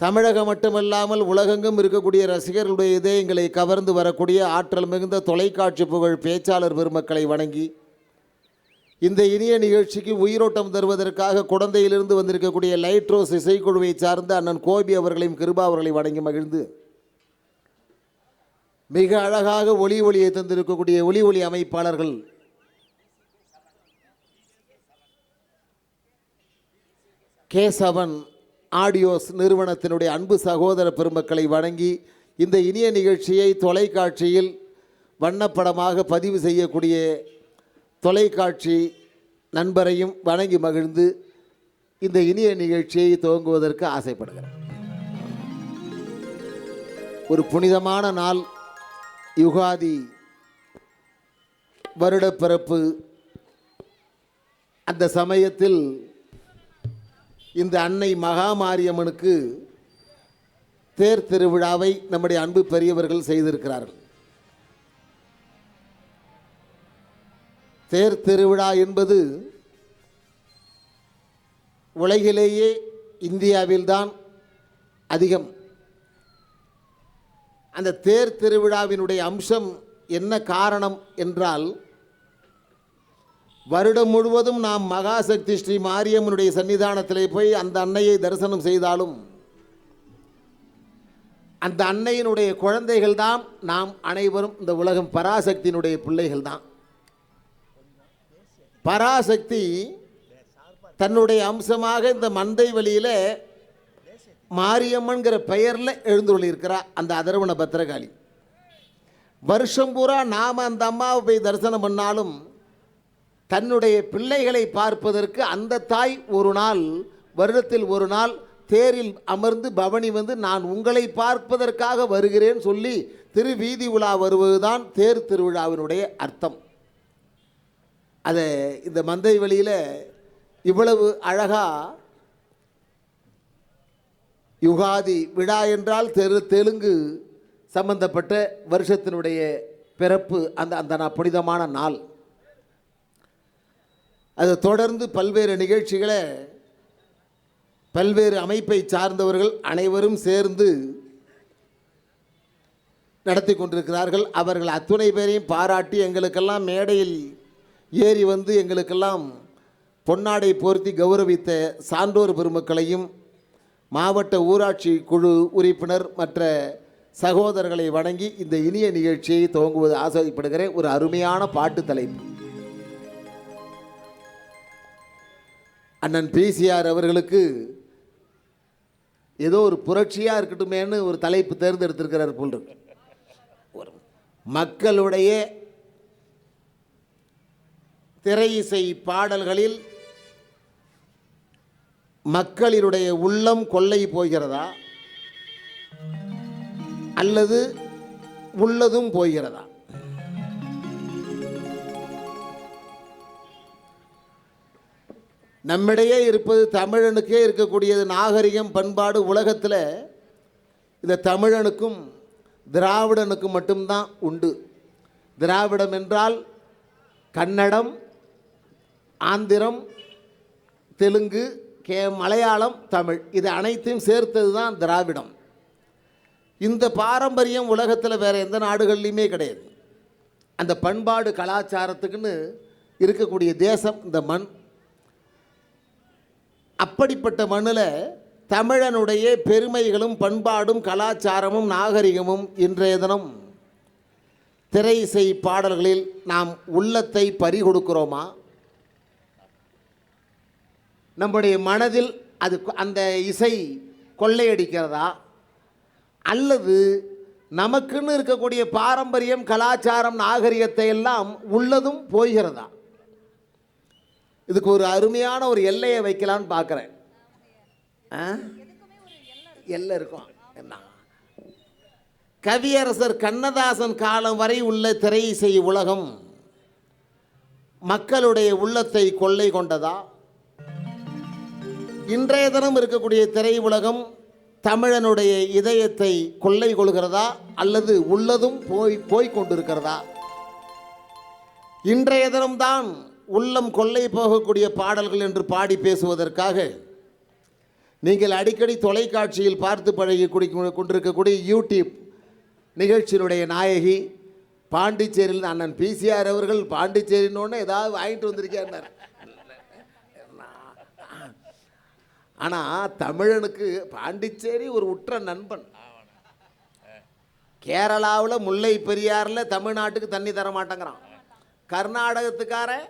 தமிழகம் மட்டுமல்லாமல் உலகெங்கும் இருக்கக்கூடிய ரசிகர்களுடைய இதயங்களை கவர்ந்து வரக்கூடிய ஆற்றல் மிகுந்த தொலைக்காட்சி புகழ் பேச்சாளர் பெருமக்களை வணங்கி இந்த இனிய நிகழ்ச்சிக்கு உயிரோட்டம் தருவதற்காக குழந்தையிலிருந்து வந்திருக்கக்கூடிய லைட் ரோஸ் இசைக்குழுவை சார்ந்த அண்ணன் கோபி அவர்களையும் கிருபா அவர்களை வணங்கி மகிழ்ந்து மிக அழகாக ஒளி ஒளியை தந்திருக்கக்கூடிய ஒளி ஒளி அமைப்பாளர்கள் கேசவன் ஆடியோஸ் நிறுவனத்தினுடைய அன்பு சகோதர பெருமக்களை வணங்கி இந்த இனிய நிகழ்ச்சியை தொலைக்காட்சியில் வண்ணப்படமாக பதிவு செய்யக்கூடிய தொலைக்காட்சி நண்பரையும் வணங்கி மகிழ்ந்து இந்த இனிய நிகழ்ச்சியை துவங்குவதற்கு ஆசைப்படுகிறேன். ஒரு புனிதமான நாள் யுகாதி வருடப்பிறப்பு. அந்த சமயத்தில் இந்த அன்னை மகாமாரியம்மனுக்கு தேர் திருவிழாவை நம்முடைய அன்பு பெரியவர்கள் செய்திருக்கிறார்கள். தேர் திருவிழா என்பது உலகிலேயே இந்தியாவில்தான் அதிகம். அந்த தேர் திருவிழாவினுடைய அம்சம் என்ன காரணம் என்றால் வருடம் முழுவதும் நாம் மகாசக்தி ஸ்ரீ மாரியம்மனுடைய சன்னிதானத்திலே போய் அந்த அன்னையை தரிசனம் செய்தாலும் அந்த அன்னையினுடைய குழந்தைகள் தான் நாம் அனைவரும் இந்த உலகம் பராசக்தியினுடைய பிள்ளைகள் தான். பராசக்தி தன்னுடைய அம்சமாக இந்த மந்தை வழியில் மாரியம்மன்கிற பெயரில் எழுந்துள்ளிருக்கிறார் அந்த அதரவண பத்திரகாளி. வருஷம் பூரா நாம் அந்த அம்மாவை போய் தரிசனம் பண்ணாலும் தன்னுடைய பிள்ளைகளை பார்ப்பதற்கு அந்த தாய் ஒரு நாள் வருடத்தில் ஒரு நாள் தேரில் அமர்ந்து பவனி வந்து நான் உங்களை பார்ப்பதற்காக வருகிறேன் சொல்லி திருவீதி உலா வருவதுதான் தேர் திருவிழாவினுடைய அர்த்தம். அதை இந்த மந்தை வழியில் இவ்வளவு அழகா யுகாதி விழா என்றால் தெரு தெலுங்கு சம்பந்தப்பட்ட வருஷத்தினுடைய பிறப்பு அந்த அந்த நா- புனிதமான நாள். அது தொடர்ந்து பல்வேறு நிகழ்ச்சிகளை பல்வேறு அமைப்பை சார்ந்தவர்கள் அனைவரும் சேர்ந்து நடத்தி கொண்டிருக்கிறார்கள். அவர்கள் அத்துணை பேரையும் பாராட்டி எங்களுக்கெல்லாம் மேடையில் ஏறி வந்து எங்களுக்கெல்லாம் பொன்னாடை போர்த்தி கௌரவித்த சான்றோர் பெருமக்களையும் மாவட்ட ஊராட்சி குழு உறுப்பினர் மற்ற சகோதரர்களை வணங்கி இந்த இனிய நிகழ்ச்சியை துவங்குவது ஆசைப்படுகிறேன். ஒரு அருமையான பாட்டு தலைப்பு. அண்ணன் பிசிஆர் அவர்களுக்கு ஏதோ ஒரு புரட்சியாக இருக்கட்டுமேன்னு ஒரு தலைப்பு தேர்ந்தெடுத்திருக்கிறார் போல் ஒரு மக்களுடைய திரை இசை பாடல்களில் மக்களினுடைய உள்ளம் கொள்ளை போகிறதா? அல்லது உள்ளதும் போகிறதா? நம்மிடையே இருப்பது தமிழனுக்கே இருக்கக்கூடியது நாகரிகம் பண்பாடு உலகத்தில் இந்த தமிழனுக்கும் திராவிடனுக்கும் மட்டும்தான் உண்டு. திராவிடம் என்றால் கன்னடம் ஆந்திரம் தெலுங்கு கே மலையாளம் தமிழ். இது அனைத்தையும் சேர்த்தது தான் திராவிடம். இந்த பாரம்பரியம் உலகத்தில் வேறு எந்த நாடுகள்லையுமே கிடையாது. அந்த பண்பாடு கலாச்சாரத்துக்குன்னு இருக்கக்கூடிய தேசம் இந்த மண். அப்படிப்பட்ட மண்ணில் தமிழனுடைய பெருமைகளும் பண்பாடும் கலாச்சாரமும் நாகரிகமும் இன்றைய தினம் திரை இசை பாடல்களில் நாம் உள்ளத்தை பறிகொடுக்கிறோமா? நம்முடைய மனதில் அது அந்த இசை கொள்ளையடிக்கிறதா? அல்லது நமக்குன்னு இருக்கக்கூடிய பாரம்பரியம் கலாச்சாரம் நாகரிகத்தை எல்லாம் உள்ளதும் போகிறதா? இதுக்கு ஒரு அருமையான ஒரு எல்லையை வைக்கலான்னு பார்க்குறேன். ஆ? எல்லை இருக்கும். என்ன? கவியரசர் கண்ணதாசன் காலம் வரை உள்ள திரை இசை உலகம் மக்களுடைய உள்ளத்தை கொள்ளை கொண்டதா? இன்றைய தினம் இருக்கக்கூடிய திரை உலகம் தமிழனுடைய இதயத்தை கொள்ளை கொள்கிறதா? அல்லது உள்ளதும் போய் போய் கொண்டிருக்கிறதா? இன்றைய தினம்தான் உள்ளம் கொள்ளை போகக்கூடிய பாடல்கள் என்று பாடி பேசுவதற்காக நீங்கள் அடிக்கடி தொலைக்காட்சியில் பார்த்து பழகி குடி கொண்டிருக்கக்கூடிய யூடியூப் நிகழ்ச்சியினுடைய நாயகி பாண்டிச்சேரியில் அண்ணன் பிசிஆர் அவர்கள் பாண்டிச்சேரின்னு ஏதாவது வாங்கிட்டு வந்திருக்காருன்னார். ஆனால் தமிழனுக்கு பாண்டிச்சேரி ஒரு உற்ற நண்பன். கேரளாவில் முல்லை பெரியாரில் தமிழ்நாட்டுக்கு தண்ணி தர மாட்டேங்கிறான். கர்நாடகத்துக்காரன்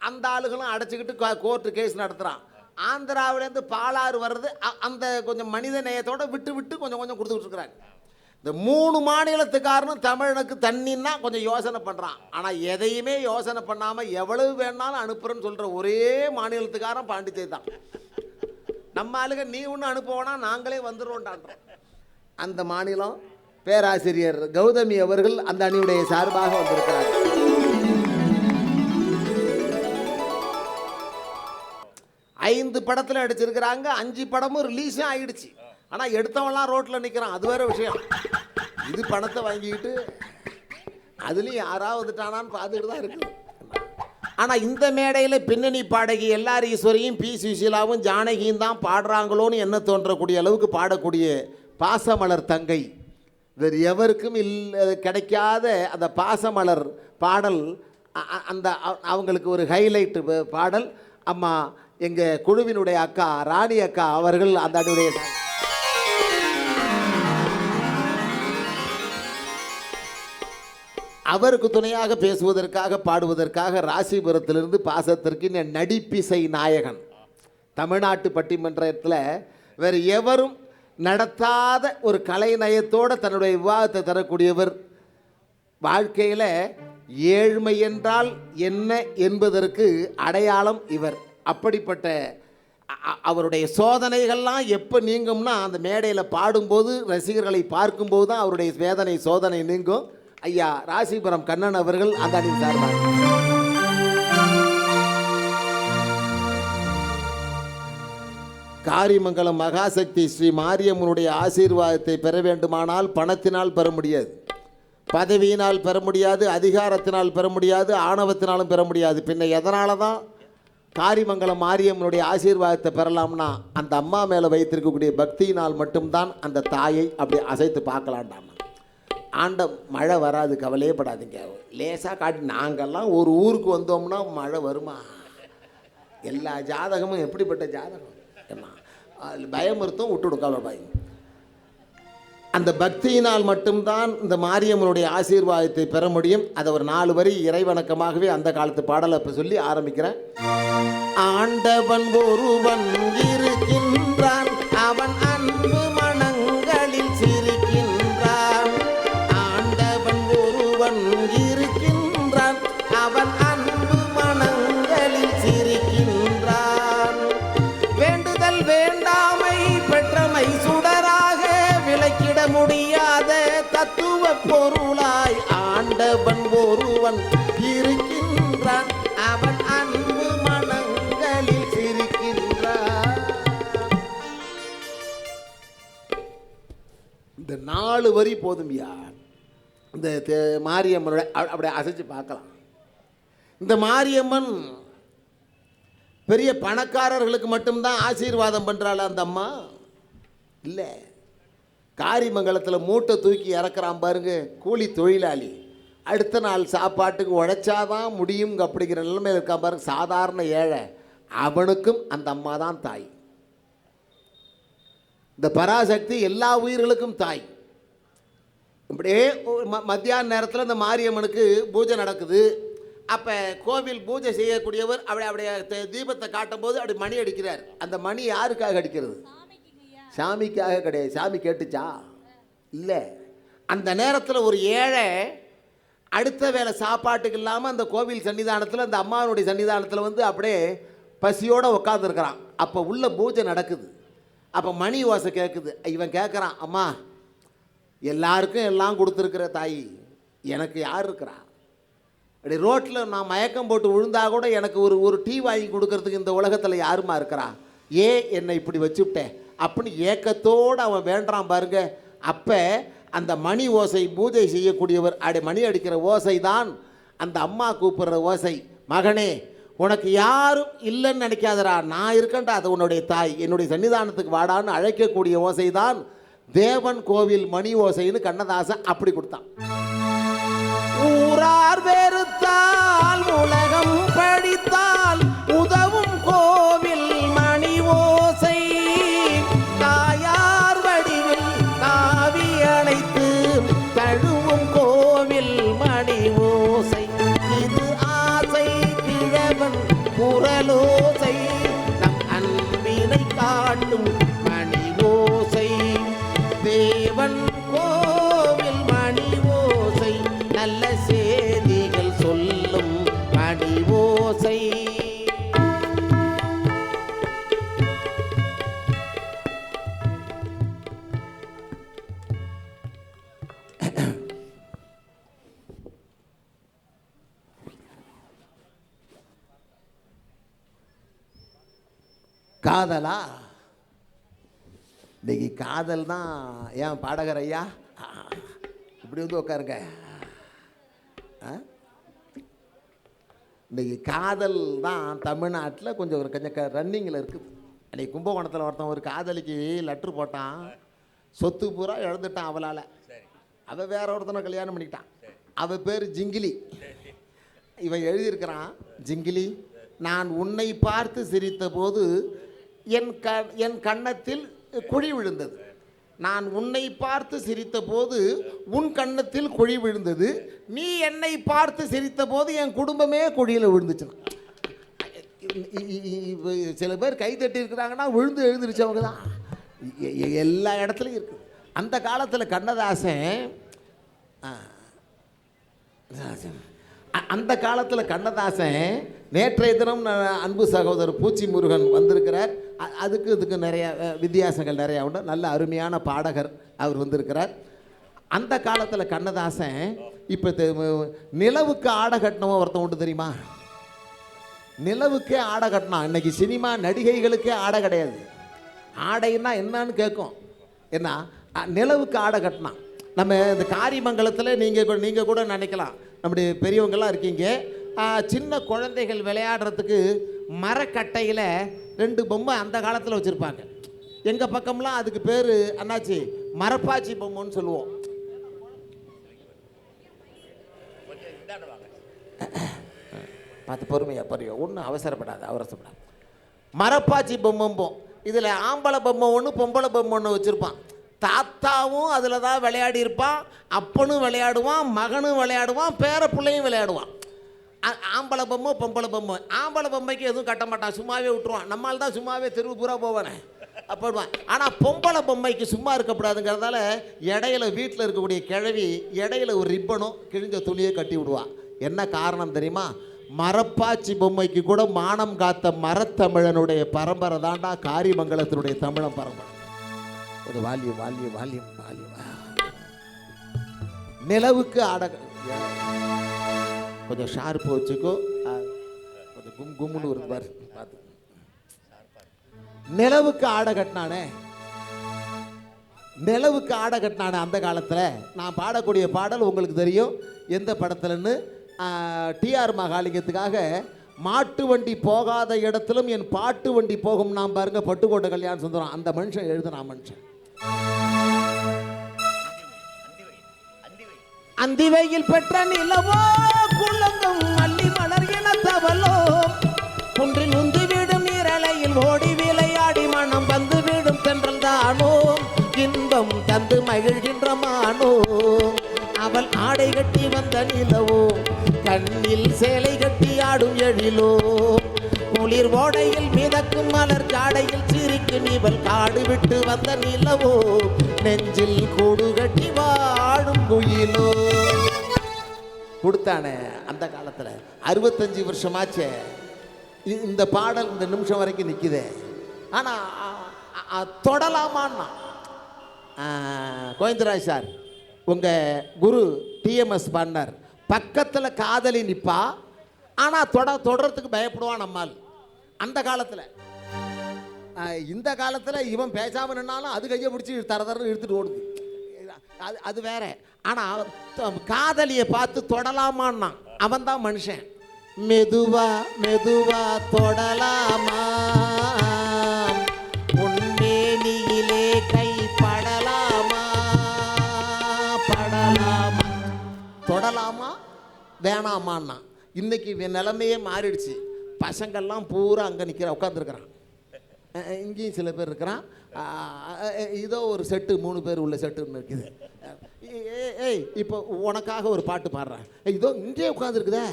அந்த ஆளுகளும் அடைச்சிக்கிட்டு கோர்ட்டு கேஸ் நடத்துகிறான் ஆந்திராவிலேருந்து பாலாறு வர்றது அ- அந்த கொஞ்சம் மனித நேயத்தோடு விட்டு விட்டு கொஞ்சம் கொஞ்சம் கொடுத்துக்கிட்டு இருக்கிறாங்க இந்த மூணு மாநிலத்துக்காரனும் தமிழனுக்கு தண்ணின்னா கொஞ்சம் யோசனை பண்ணுறான் ஆனால் எதையுமே யோசனை பண்ணாமல் எவ்வளவு வேணாலும் அனுப்புகிறேன்னு சொல்கிற ஒரே மாநிலத்துக்காரன் பாண்டிச்சேரி தான். நம்ம ஆளுங்க நீ ஒன்று அனுப்புவோனா நாங்களே வந்துடுவோண்டான்றோம் அந்த மாநிலம் பேராசிரியர் கௌதமி அவர்கள் அந்த அணியுடைய சார்பாக வந்திருக்கிறார். படத்தில் நடிச்சிருக்கிறாங்க. அஞ்சு படமும் ரிலீஸும் ஆயிடுச்சு. ஆனால் எடுத்தவன்லாம் ரோட்டில் நிற்கிறான் அது வேற விஷயம். இது பணத்தை வாங்கிக்கிட்டு அதுலேயும் யாராவது வந்துட்டானான்னு பார்த்துக்கிட்டு தான் இருக்குது. ஆனால் இந்த மேடையில் பின்னணி பாடகி எல்லார் ஈஸ்வரியும் பி. சுசீலாவும் ஜானகியும் தான் பாடுறாங்களோன்னு என்ன தோன்றக்கூடிய அளவுக்கு பாடக்கூடிய பாசமலர் தங்கை. வேறு எவருக்கும் இல்லை கிடைக்காத அந்த பாசமலர் பாடல் அந்த அவங்களுக்கு ஒரு ஹைலைட்டு பாடல். அம்மா எங்கள் குழுவினுடைய அக்கா ராணி அக்கா அவர்கள் அந்த அணியுடைய அவருக்கு துணையாக பேசுவதற்காக பாடுவதற்காக ராசிபுரத்திலிருந்து பாசத்திற்கு இந்த நடிப்பிசை நாயகன். தமிழ்நாட்டு பட்டிமன்றத்தில் வேறு எவரும் நடத்தாத ஒரு கலை நயத்தோடு தன்னுடைய விவாதத்தை தரக்கூடியவர். வாழ்க்கையில் ஏழ்மை என்றால் என்ன என்பதற்கு அடையாளம் இவர். அப்படிப்பட்ட அவருடைய சோதனைகள்லாம் எப்போ நீங்கும்னா அந்த மேடையில் பாடும்போது ரசிகர்களை பார்க்கும்போது தான் அவருடைய வேதனை சோதனை நீங்கும். ஐயா ராசிபுரம் கண்ணன் அவர்கள் அந்த அணியின் சார்பாக. காரிமங்கலம் மகாசக்தி ஸ்ரீ மாரியம்மனுடைய ஆசீர்வாதத்தை பெற வேண்டுமானால் பணத்தினால் பெற முடியாது. பதவியினால் பெற முடியாது அதிகாரத்தினால் பெற முடியாது ஆணவத்தினாலும் பெற முடியாது. பின்ன எதனால தான் காரிமங்கலம் மாரியம்மனுடைய ஆசீர்வாதத்தை பெறலாம்னா அந்த அம்மா மேலே வைத்திருக்கக்கூடிய பக்தியினால் மட்டும்தான் அந்த தாயை அப்படி அசைத்து பார்க்கலான்டாம் ஆண்ட மழை வராது கவலையே படாதீங்க. லேசாக காட்டி நாங்கள்லாம் ஒரு ஊருக்கு வந்தோம்னா மழை வருமா? எல்லா ஜாதகமும் எப்படிப்பட்ட ஜாதகம்? என்ன அதில் பயமுறுத்தும் விட்டுடும் கவலைப்பாய் அந்த பக்தியினால் மட்டும்தான் இந்த மாரியம்மனுடைய ஆசீர்வாதத்தை பெற முடியும். அதை ஒரு நாலு வரி இறைவணக்கமாகவே அந்த காலத்து பாடலை இப்போ சொல்லி ஆரம்பிக்கிறேன். ஆண்டவன் ஒருவன் இருக்கின்றான். அவன் முடியாத தத்துவ பொருளாய் ஆண்டவன் ஒருவன் இருக்கின்றான். அவன் அன்பு மனங்களில் சிரிக்கின்றான். இந்த நாலு வரி போதும்யா இந்த மாரியம்மனோட அப்படியே அசைச்சு பார்க்கலாம். இந்த மாரியம்மன் பெரிய பணக்காரர்களுக்கு மட்டும்தான் ஆசீர்வாதம் பண்ணுறாள் அந்த அம்மா? இல்லை. காரிமங்கலத்தில் மூட்டை தூக்கி இறக்குறான் பாருங்க கூலி தொழிலாளி. அடுத்த நாள் சாப்பாட்டுக்கு உழைச்சாதான் முடியும் அப்படிங்கிற நிலைமையில் இருக்கான் பாருங்க சாதாரண ஏழை. அவனுக்கும் அந்த அம்மா தான் தாய். இந்த பராசக்தி எல்லா உயிர்களுக்கும் தாய். இப்படியே ஒரு ம மத்தியான நேரத்தில் இந்த மாரியம்மனுக்கு பூஜை நடக்குது. அப்போ கோவில் பூஜை செய்யக்கூடியவர் அப்படி அப்படியே த- தீபத்தை காட்டும் போது அப்படி மணி அடிக்கிறார். அந்த மணி யாருக்காக அடிக்கிறது? சாமிக்காக கிடையாது. சாமி கேட்டுச்சா? இல்லை. அந்த நேரத்தில் ஒரு ஏழை அடுத்த வேளை சாப்பாட்டுக்கு இல்லாமல் அந்த கோவில் சன்னிதானத்தில் அந்த அம்மாவனுடைய சன்னிதானத்தில் வந்து அப்படியே பசியோடு உட்காந்துருக்கிறான் அப்போ உள்ள பூஜை நடக்குது. அப்போ மணி ஓசை கேட்குது இவன் கேட்குறான் அம்மா எல்லாருக்கும் எல்லாம் கொடுத்துருக்குற தாய் எனக்கு யார் இருக்கிறா? அப்படி ரோட்டில் நான் மயக்கம் போட்டு விழுந்தா கூட எனக்கு ஒரு ஒரு டீ வாங்கி கொடுக்கறதுக்கு இந்த உலகத்தில் யாருமா இருக்கிறா? ஏன் என்னை இப்படி வச்சுவிட்டேன்? அப்படின்னு ஏக்கத்தோடு அவன் வேண்டான் பாருங்க. அப்போ அந்த மணி ஓசை பூஜை செய்யக்கூடியவர் அப்படி மணி அடிக்கிற ஓசை தான் அந்த அம்மா கூப்பிடுற ஓசை. மகனே உனக்கு யாரும் இல்லைன்னு நினைக்காதடா. நான் இருக்கேன்டா அது உன்னுடைய தாய். என்னுடைய சன்னிதானத்துக்கு வாடான்னு அழைக்கக்கூடிய ஓசை தான் தேவன் கோவில் மணி ஓசைன்னு கண்ணதாசன் அப்படி கொடுத்தான். ஊரார் வெறுத்தால் உலகம் படித்தால் காதலா? இன்னைக்கு காதல் தான் ஏன் பாடகர் ஐயா? இப்படி வந்து உட்காருங்க? இன்னைக்கு காதல் தான் தமிழ்நாட்டில் கொஞ்சம் ஒரு கொஞ்சம் ரன்னிங்கில் இருக்குது அன்னைக்கு கும்பகோணத்தில் ஒருத்தன் ஒரு காதலிக்கு லெட்ரு போட்டான். சொத்து பூரா இழந்துட்டான் அவளால். அவள் வேற ஒருத்தனை கல்யாணம் பண்ணிக்கிட்டான். அவள் பேர் ஜிங்கிலி. இவன் எழுதியிருக்கிறான் ஜிங்கிலி நான் உன்னை பார்த்து சிரித்த போது என் க என் கன்னத்தில் குழி விழுந்தது. நான் உன்னை பார்த்து சிரித்தபோது உன் கன்னத்தில் குழி விழுந்தது. நீ என்னை பார்த்து சிரித்த போது என் குடும்பமே குழியில் விழுந்துச்சு சில பேர் கை தட்டி இருக்கிறாங்கன்னா விழுந்து எழுந்திருச்சவங்க தான் எல்லா இடத்துலையும் இருக்குது அந்த காலத்தில் கண்ணதாசன் அ- அந்த காலத்தில் கண்ணதாசன் நேற்றைய தினம் அன்பு சகோதரர் பூச்சி முருகன் வந்திருக்கிறார். அதுக்கு இதுக்கு நிறையா வித்தியாசங்கள் நிறையா உண்டு. நல்ல அருமையான பாடகர் அவர் வந்திருக்கிறார். அந்த காலத்தில் கண்ணதாசன் இப்போ நிலவுக்கு ஆடை கட்டினவன் ஒருத்தன் உண்டு தெரியுமா? நிலவுக்கே ஆடை கட்டினான். இன்னைக்கு சினிமா நடிகைகளுக்கே ஆடை கிடையாது. ஆடைன்னா என்னன்னு கேட்கும். என்ன நிலவுக்கு ஆடை கட்டினான். நம்ம இந்த காரிமங்கலத்தில் நீங்கள் நீங்கள் கூட நினைக்கலாம். நம்முடைய பெரியவங்கெல்லாம் இருக்கீங்க. சின்ன குழந்தைகள் விளையாடுறதுக்கு மரக்கட்டையில் ரெண்டு பொம்மை அந்த காலத்தில் வச்சுருப்பாங்க. எங்கள் பக்கம்லாம் அதுக்கு பேர் அண்ணாச்சி மரப்பாச்சி பொம்மைன்னு சொல்லுவோம். பார்த்து பொறுமையா பொறுமையா. ஒன்றும் அவசரப்படாது அவசரப்படாது. மரப்பாச்சி பொம்மம்போம். இதில் ஆம்பளை பொம்மை ஒன்று பொம்பளை பொம்மை ஒன்று வச்சுருப்பான். தாத்தாவும் அதில் தான் விளையாடி இருப்பான் அப்பனும் விளையாடுவான் மகனும் விளையாடுவான் பேர பிள்ளையும் விளையாடுவான். ஆம்பளை பொம்மை பொம்பளை பொம்மை. ஆம்பளை பொம்மைக்கு எதுவும் கட்ட மாட்டான். சும்மாவே விட்டுருவான். நம்மால் தான் சும்மாவே தெருவு பூரா போவானே. அப்படிவான் ஆனால் பொம்பளை பொம்மைக்கு சும்மா இருக்கக்கூடாதுங்கிறதால இடையில வீட்டில் இருக்கக்கூடிய கிழவி இடையில ஒரு ரிப்பனும் கிழிஞ்ச துணியை கட்டி விடுவான். என்ன காரணம் தெரியுமா? மரப்பாச்சி பொம்மைக்கு கூட மானம் காத்த மரத்தமிழனுடைய பரம்பரை தாண்டா காரிமங்கலத்தினுடைய தமிழன் பரம்பரை. ஒரு வால்யூம் வால்யம் வால்யூம் வால்யூம். நிலவுக்கு ஆட கொஞ்சம் ஷார்ப்பு வச்சுக்கோ. கொஞ்சம் கும் கும்முன்னு ஒரு பாரு பார்த்து. நிலவுக்கு ஆடை கட்டினானே. நிலவுக்கு ஆடை கட்டினானே அந்த காலத்தில். நான் பாடக்கூடிய பாடல் உங்களுக்கு தெரியும். எந்த படத்துலன்னு? டிஆர் மகாலிங்கத்துக்காக மாட்டு வண்டி போகாத இடத்திலும் என் பாட்டு வண்டி போகும். நான் பாருங்க பட்டுக்கோட்டை கல்யாணம் சுந்தரம். அந்த மனுஷன் எழுதுனா மனுஷன். அந்திவையில் பெற்ற நிலவோ மலர் இனத்தவளோ குன்றில் உந்தி விடும் நீரலையில் ஓடி விளையாடி மனம் வந்து விடும் தென்றல் தானோ. இன்பம் தந்து மகிழ்கின்ற மானோ. அவள் ஆடை கட்டி வந்த நிலவோ. கண்ணில் சேலை கட்டி ஆடும் எழிலோ. குளிர் ஓடையில் மிதக்கும் மலர் ஜாடையில் சிரிக்கும் இவள் காடு விட்டு வந்த நிலவோ. நெஞ்சில் கூடு கட்டி வாழும் குயிலோ. கொடுத்தானே அந்த காலத்தில். அறுபத்தஞ்சு வருஷமாச்சே. இந்த பாடல் இந்த நிமிஷம் வரைக்கும் நிற்குதே ஆனால் தொடலாமான்னா? கோவிந்தராஜ் சார் உங்கள் குரு டிஎம்எஸ் பாடினார் பக்கத்தில் காதலி நிற்பா ஆனால் தொட தொடரத்துக்கு பயப்படுவான் நம்மால். அந்த காலத்தில். இந்த காலத்தில் இவன் பேசாமல் நின்னாலும் அது கையை பிடிச்சி தர தரன்னு இழுத்துட்டு ஓடுது. அது அது வேற. ஆனால் காதலியை பார்த்து தொடலாமான்னா அவன் தான் மனுஷன். மெதுவா மெதுவா தொடலாமா உன்மேனியிலே கை படலாமா? படலாமா? தொடலாமா? வேணாமான்னா இன்னைக்கு நிலைமையே மாறிடுச்சு. பசங்கள்லாம் பூரா அங்கே நிற்கிற உட்காந்துருக்குறான் இங்கேயும் சில பேர் இருக்கிறான். இதோ ஒரு செட்டு மூணு பேர் உள்ள செட்டுன்னு இருக்குது. ஏய், இப்போ உனக்காக ஒரு பாட்டு பாடுறேன். ஏய், இதோ இங்கே உட்காந்துருக்குதே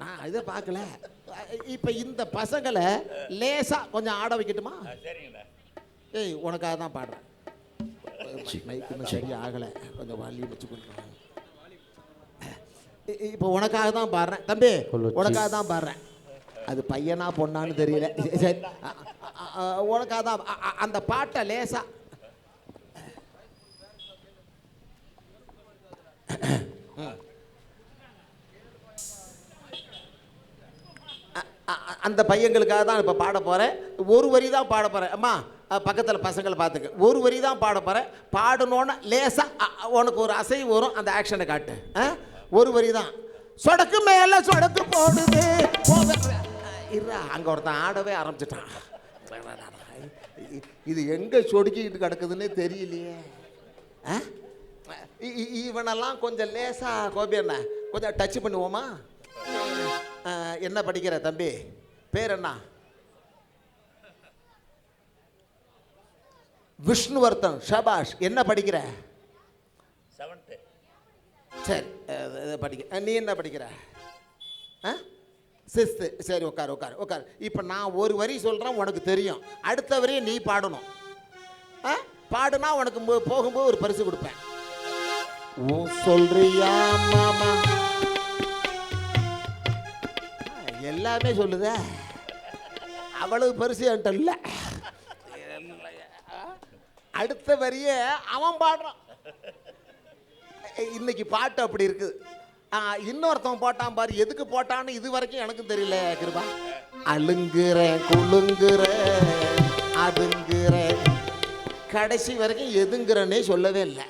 நான் இதை பார்க்கல. இப்போ இந்த பசங்களை லேசாக கொஞ்சம் ஆட வைக்கட்டுமா? ஏய் உனக்காக தான் பாடுறேன். சரியா ஆகலை கொஞ்சம் வாலியம் வச்சு கொடுக்கணும் இப்போ உனக்காக தான் பாடுறேன். தம்பி உனக்காக தான் பாடுறேன். அது பையனா பொண்ணான்னு தெரியல. சரி அ- அ- அ- உனக்காக தான் அ- அ- அந்த பாட்டை லேசா. அந்த பையங்களுக்காக தான் இப்போ பாட போகிறேன் ஒரு வரி தான் பாட போகிறேன் அம்மா பக்கத்தில் பசங்களை பார்த்துக்க ஒரு வரி தான் பாட போகிறேன் பாடணுன்னு லேசாக உனக்கு ஒரு அசைவு வரும். அந்த ஆக்ஷனை காட்டு? ஒரு வரி தான். சொடக்கு மேலே சொடக்கு போடுது. இருடா அங்கே ஒருத்தன் ஆடவே ஆரம்பிச்சிட்டான். இது எங்கே சொடுக்கிட்டு கிடக்குதுன்னே தெரியலையே. ஆ? இ- இ- இவனெல்லாம் கொஞ்சம் லேசாக கோபி என்ன கொஞ்சம் டச் பண்ணுவோமா? என்ன படிக்கிற தம்பி? பேர் என்ன? விஷ்ணுவர்த்தன் ஷபாஷ் என்ன படிக்கிற? செவன்த்து சரி படிக்க நீ என்ன படிக்கிற? ஆ? சிஸ்து. சரி உட்கார் உட்கார் உட்கார். இப்போ நான் ஒரு வரி சொல்கிறேன் உனக்கு தெரியும். அடுத்த வரியை நீ பாடணும். ஆ? பாடுனா உனக்கு போகும்போது ஒரு பரிசு கொடுப்பேன். ஓ சொல்றியா மாமா? எல்லாமே சொல்லுதே. அவ்வளவு பரிசு என்கிட்ட இல்லை. அடுத்த வரிய அவன் பாடுறான். இன்னைக்கு பாட்டு அப்படி இருக்குது. ஆ, இன்னொருத்தன் போட்டான் பாரு எதுக்கு போட்டான்னு இது வரைக்கும் எனக்கும் தெரியல கிருபா. அழுங்குறேன் குலுங்குறேன் அதுங்குறேன். கடைசி வரைக்கும் எதுங்கிறனே சொல்லவே இல்லை.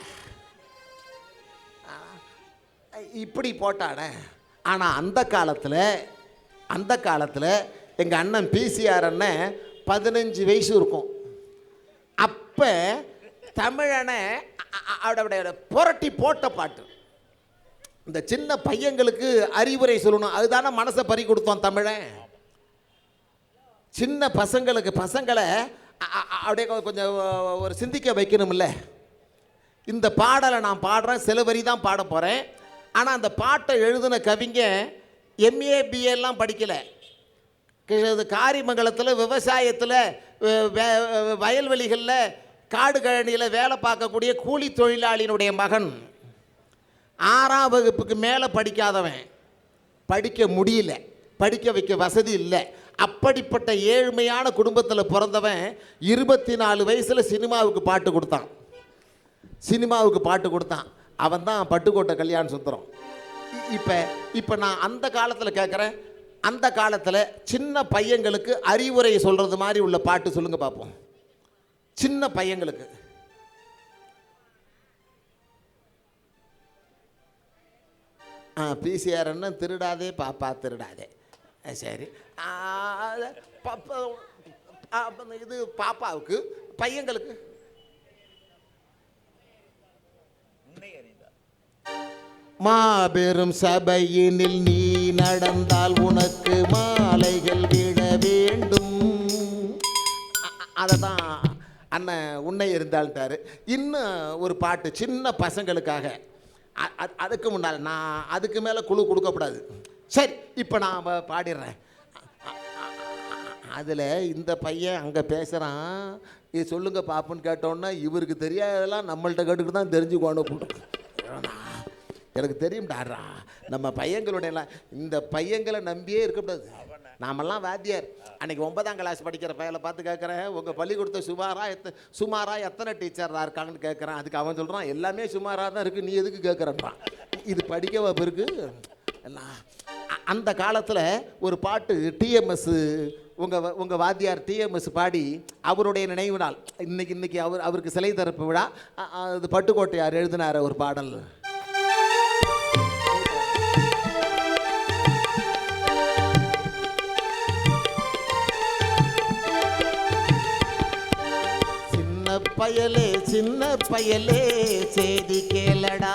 இப்படி போட்டானே. ஆனால் அந்த காலத்தில் அந்த காலத்தில் எங்கள் அண்ணன் பிசிஆர் அண்ணன் பதினஞ்சு வயசு இருக்கும். அப்போ தமிழனை அவட புரட்டி போட்ட பாட்டு. இந்த சின்ன பையங்களுக்கு அறிவுரை சொல்லணும். அதுதானே மனசை பறி கொடுத்தோம் தமிழன் சின்ன பசங்களுக்கு பசங்களை அப்படியே கொஞ்சம் ஒரு சிந்திக்க வைக்கணும்ல. இந்த பாடலை நான் பாடுறேன் சில வரி தான் பாட போகிறேன் ஆனால் அந்த பாட்டை எழுதின கவிங்க எம்ஏ பிஏலாம் படிக்கலை. காரிமங்கலத்தில் விவசாயத்தில் வயல்வெளிகளில் காடு கழனியில் வேலை பார்க்கக்கூடிய கூலி தொழிலாளியினுடைய மகன். ஆறாம் வகுப்புக்கு மேலே படிக்காதவன் படிக்க முடியல படிக்க வைக்க வசதி இல்லை. அப்படிப்பட்ட ஏழ்மையான குடும்பத்தில் பிறந்தவன் இருபத்தி நாலு வயசில் சினிமாவுக்கு பாட்டு கொடுத்தான். சினிமாவுக்கு பாட்டு கொடுத்தான். அவன் தான் பட்டுக்கோட்டை கல்யாண சுந்தரம். இப்போ இப்போ நான் அந்த காலத்தில் கேட்குறேன் அந்த காலத்தில் சின்ன பையங்களுக்கு அறிவுரை சொல்கிறது மாதிரி உள்ள பாட்டு சொல்லுங்கள் பார்ப்போம் சின்ன பையங்களுக்கு. ஆ பிசிஆர் என்ன திருடாதே பாப்பா திருடாதே. சரி. பாப்பா இது பாப்பாவுக்கு பையங்களுக்கு? மாபெரும் சபையினில் நீ நடந்தால் உனக்கு மாலைகள் விட வேண்டும். அதை தான் அண்ணன் உன்னை இருந்தால்ட்டாரு இன்னும் ஒரு பாட்டு சின்ன பசங்களுக்காக. அதுக்கு முன்னால் நான் அதுக்கு மேலே குழு கொடுக்கக்கூடாது சரி இப்போ நான் பாடிடுறேன். அதில் இந்த பையன் அங்கே பேசுகிறான் இது சொல்லுங்க பாப்புன்னு கேட்டோன்னா இவருக்கு தெரியாததெல்லாம் நம்மள்கிட்ட கேட்டுக்கிட்டு தான் தெரிஞ்சுக்கோன்னு போட்டு எனக்கு தெரியும்டாரா நம்ம பையங்களுடையலாம் இந்த பையங்களை நம்பியே இருக்கக்கூடாது நாமெல்லாம் வாத்தியார். அன்னைக்கு ஒன்பதாம் கிளாஸ் படிக்கிற பையலை பார்த்து கேட்குறேன் உங்கள் பள்ளிக்கூடத்தை சுமாரா எத்த சுமாரா எத்தனை டீச்சராக இருக்காங்கன்னு கேட்குறேன் அதுக்கு அவன் சொல்கிறான் எல்லாமே சுமாராக தான் இருக்குது நீ எதுக்கு கேட்குறன்றான் இது படிக்கவா பிறகு? எல்லாம் அந்த காலத்தில் ஒரு பாட்டு டிஎம்எஸ் உங்கள் உங்கள் வாத்தியார் டிஎம்எஸ் பாடி அவருடைய நினைவு நாள். இன்னைக்கு இன்னைக்கு அவர் அவருக்கு சிலை திறப்பு விழா. அது பட்டுக்கோட்டையார் எழுதினார் ஒரு பாடல். பயலே சின்ன பயலே செய்தி கேளடா.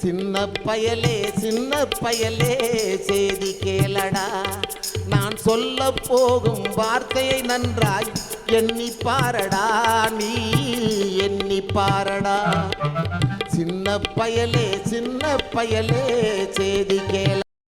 சின்ன பயலே சின்ன பயலே செய்தி கேளடா. நான் சொல்ல போகும் வார்த்தையை நன்றாய் எண்ணி பாரடா நீ எண்ணி பாரடா. சின்ன பயலே சின்ன பயலே செய்தி கேள